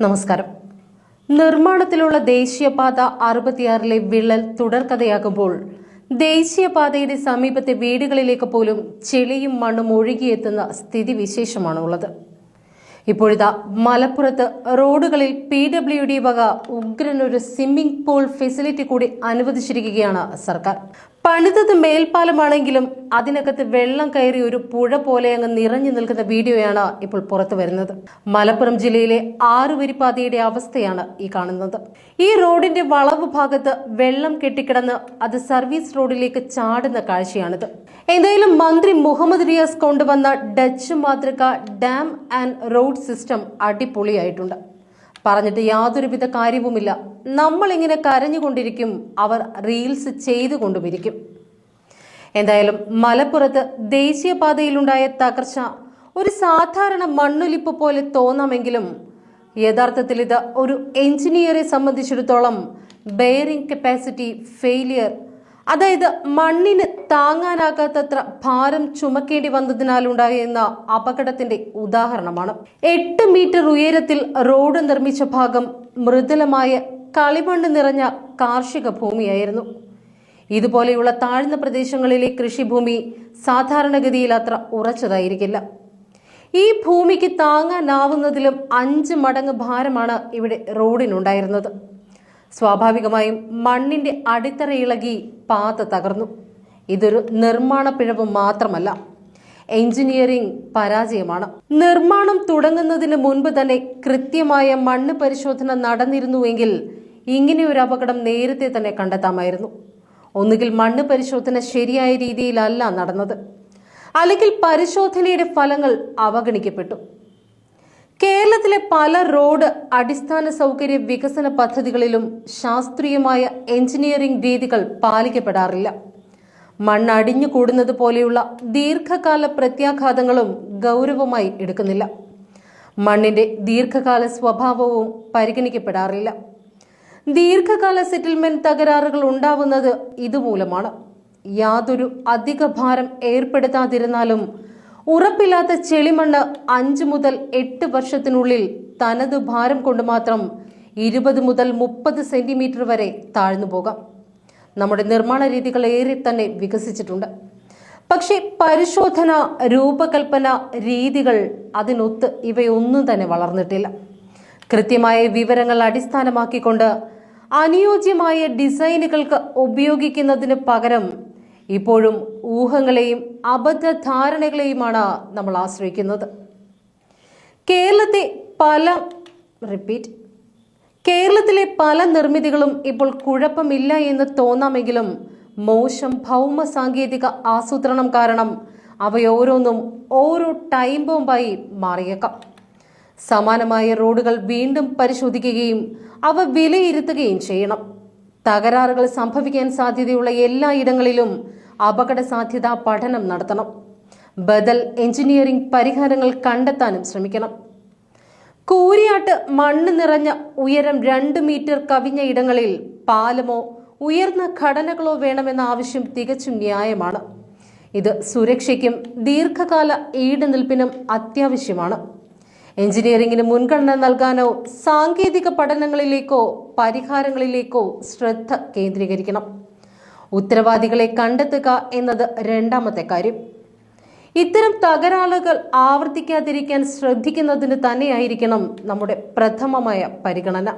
നമസ്കാരം. നിർമ്മാണത്തിലുള്ള ദേശീയപാത അറുപത്തിയാറിലെ വിള്ളൽ തുടർക്കഥയാകുമ്പോൾ ദേശീയപാതയുടെ സമീപത്തെ വീടുകളിലേക്ക് പോലും ചെളിയും മണ്ണും ഒഴുകിയെത്തുന്ന സ്ഥിതിവിശേഷമാണ് ഉള്ളത് ഇപ്പോഴിതാ മലപ്പുറത്ത് റോഡുകളിൽ പി ഡബ്ല്യു ഡി വക ഉഗ്രനൊരു സ്വിമ്മിംഗ് പൂൾ ഫെസിലിറ്റി കൂടി അനുവദിച്ചിരിക്കുകയാണ് സർക്കാർ. പണിതത് മേൽപ്പാലമാണെങ്കിലും അതിനകത്ത് വെള്ളം കയറി ഒരു പുഴ പോലെ അങ്ങ് നിറഞ്ഞു നിൽക്കുന്ന വീഡിയോയാണ് ഇപ്പോൾ പുറത്തു വരുന്നത്. മലപ്പുറം ജില്ലയിലെ ആറുവരിപ്പാതയുടെ അവസ്ഥയാണ് ഈ കാണുന്നത്. ഈ റോഡിന്റെ വളവ് ഭാഗത്ത് വെള്ളം കെട്ടിക്കിടന്ന് അത് സർവീസ് റോഡിലേക്ക് ചാടുന്ന കാഴ്ചയാണിത്. എന്തായാലും മന്ത്രി മുഹമ്മദ് റിയാസ് കൊണ്ടുവന്ന ഡച്ച് മാതൃക ഡാം ആൻഡ് റോഡ് സിസ്റ്റം അടിപൊളിയായിട്ടുണ്ട്. പറഞ്ഞിട്ട് യാതൊരുവിധ കാര്യവുമില്ല. നമ്മളിങ്ങനെ കരഞ്ഞുകൊണ്ടിരിക്കും അവർ റീൽസ് ചെയ്തുകൊണ്ടുമിരിക്കും. എന്തായാലും മലപ്പുറത്ത് ദേശീയപാതയിലുണ്ടായ തകർച്ച ഒരു സാധാരണ മണ്ണൊലിപ്പ് പോലെ തോന്നാമെങ്കിലും യഥാർത്ഥത്തിൽ ഇത് ഒരു എഞ്ചിനീയറെ സംബന്ധിച്ചിടത്തോളം ബെയറിംഗ് കപ്പാസിറ്റി ഫെയിലിയർ അതായത് മണ്ണിന് താങ്ങാനാകാത്തത്ര ഭാരം ചുമക്കേണ്ടി വന്നതിനാലുണ്ടാകുന്ന അപകടത്തിന്റെ ഉദാഹരണമാണ്. എട്ട് മീറ്റർ ഉയരത്തിൽ റോഡ് നിർമ്മിച്ച ഭാഗം മൃദുലമായ കളിമണ്ണ് നിറഞ്ഞ കാർഷിക ഭൂമിയായിരുന്നു. ഇതുപോലെയുള്ള താഴ്ന്ന പ്രദേശങ്ങളിലെ കൃഷിഭൂമി സാധാരണഗതിയിൽ അത്ര ഉറച്ചതായിരിക്കില്ല. ഈ ഭൂമിക്ക് താങ്ങാനാവുന്നതിലും അഞ്ച് മടങ്ങ് ഭാരമാണ് ഇവിടെ റോഡിനുണ്ടായിരുന്നത്. സ്വാഭാവികമായും മണ്ണിന്റെ അടിത്തറ ഇളകി പാത തകർന്നു. ഇതൊരു നിർമ്മാണ പിഴവ് മാത്രമല്ല എഞ്ചിനീയറിംഗ് പരാജയമാണ്. നിർമ്മാണം തുടങ്ങുന്നതിന് മുൻപ് തന്നെ കൃത്യമായ മണ്ണ് പരിശോധന നടന്നിരുന്നുവെങ്കിൽ ഇങ്ങനെ ഒരു അപകടം നേരത്തെ തന്നെ കണ്ടെത്താമായിരുന്നു. ഒന്നുകിൽ മണ്ണ് പരിശോധന ശരിയായ രീതിയിലല്ല നടന്നത് അല്ലെങ്കിൽ പരിശോധനയുടെ ഫലങ്ങൾ അവഗണിക്കപ്പെട്ടു. കേരളത്തിലെ പല റോഡ് അടിസ്ഥാന സൗകര്യ വികസന പദ്ധതികളിലും ശാസ്ത്രീയമായ എഞ്ചിനീയറിംഗ് രീതികൾ പാലിക്കപ്പെടാറില്ല. മണ്ണടിഞ്ഞു കൂടുന്നത് പോലെയുള്ള ദീർഘകാല പ്രത്യാഘാതങ്ങളും ഗൗരവമായി എടുക്കുന്നില്ല. മണ്ണിന്റെ ദീർഘകാല സ്വഭാവവും പരിഗണിക്കപ്പെടാറില്ല. ദീർഘകാല സെറ്റിൽമെന്റ് തകരാറുകൾ ഉണ്ടാവുന്നത് ഇതുമൂലമാണ്. യാതൊരു അധിക ഭാരം ഏർപ്പെടുത്താതിരുന്നാലും ഉറപ്പില്ലാത്ത ചെളിമണ്ണ് അഞ്ച് മുതൽ എട്ട് വർഷത്തിനുള്ളിൽ തനത് ഭാരം കൊണ്ട് മാത്രം ഇരുപത് മുതൽ മുപ്പത് സെന്റിമീറ്റർ വരെ താഴ്ന്നു പോകാം. നമ്മുടെ നിർമ്മാണ രീതികൾ ഏറെ തന്നെ വികസിച്ചിട്ടുണ്ട്. പക്ഷേ പരിശോധന രൂപകൽപ്പന രീതികൾ അതിനൊത്ത് ഇവയൊന്നും തന്നെ വളർന്നിട്ടില്ല. കൃത്യമായ വിവരങ്ങൾ അടിസ്ഥാനമാക്കിക്കൊണ്ട് അനുയോജ്യമായ ഡിസൈനുകൾക്ക് ഉപയോഗിക്കുന്നതിന് പകരം ഇപ്പോഴും ഊഹങ്ങളെയും അബദ്ധധാരണകളെയുമാണ് നമ്മൾ ആശ്രയിക്കുന്നത്. കേരളത്തെ പല റിപ്പീറ്റ് കേരളത്തിലെ പല നിർമ്മിതികളും ഇപ്പോൾ കുഴപ്പമില്ല എന്ന് തോന്നാമെങ്കിലും മോശം ഭൗമ സാങ്കേതിക ആസൂത്രണം കാരണം അവയോരോന്നും ഓരോ ടൈം ബോംബായി മാറിയേക്കാം. സമാനമായ റോഡുകൾ വീണ്ടും പരിശോധിക്കുകയും അവ വിലയിരുത്തുകയും ചെയ്യണം. തകരാറുകൾ സംഭവിക്കാൻ സാധ്യതയുള്ള എല്ലാ ഇടങ്ങളിലും അപകട സാധ്യതാ പഠനം നടത്തണം. ബദൽ എഞ്ചിനീയറിംഗ് പരിഹാരങ്ങൾ കണ്ടെത്താനും ശ്രമിക്കണം. കൂരിയാട്ട് മണ്ണ് നിറഞ്ഞ ഉയരം രണ്ട് മീറ്റർ കവിഞ്ഞ ഇടങ്ങളിൽ പാലമോ ഉയർന്ന ഘടനകളോ വേണമെന്ന ആവശ്യം തികച്ചും ന്യായമാണ്. ഇത് സുരക്ഷയ്ക്കും ദീർഘകാല ഈടുനിൽപ്പിനും അത്യാവശ്യമാണ്. എഞ്ചിനീയറിംഗിന് മുൻഗണന നൽകാനോ സാങ്കേതിക പഠനങ്ങളിലേക്കോ പരിഹാരങ്ങളിലേക്കോ ശ്രദ്ധ കേന്ദ്രീകരിക്കണം. ഉത്തരവാദികളെ കണ്ടെത്തുക എന്നത് രണ്ടാമത്തെ കാര്യം. ഇത്തരം തകരാറുകൾ ആവർത്തിക്കാതിരിക്കാൻ ശ്രദ്ധിക്കുന്നതിന് തന്നെയായിരിക്കണം നമ്മുടെ പ്രഥമമായ പരിഗണന.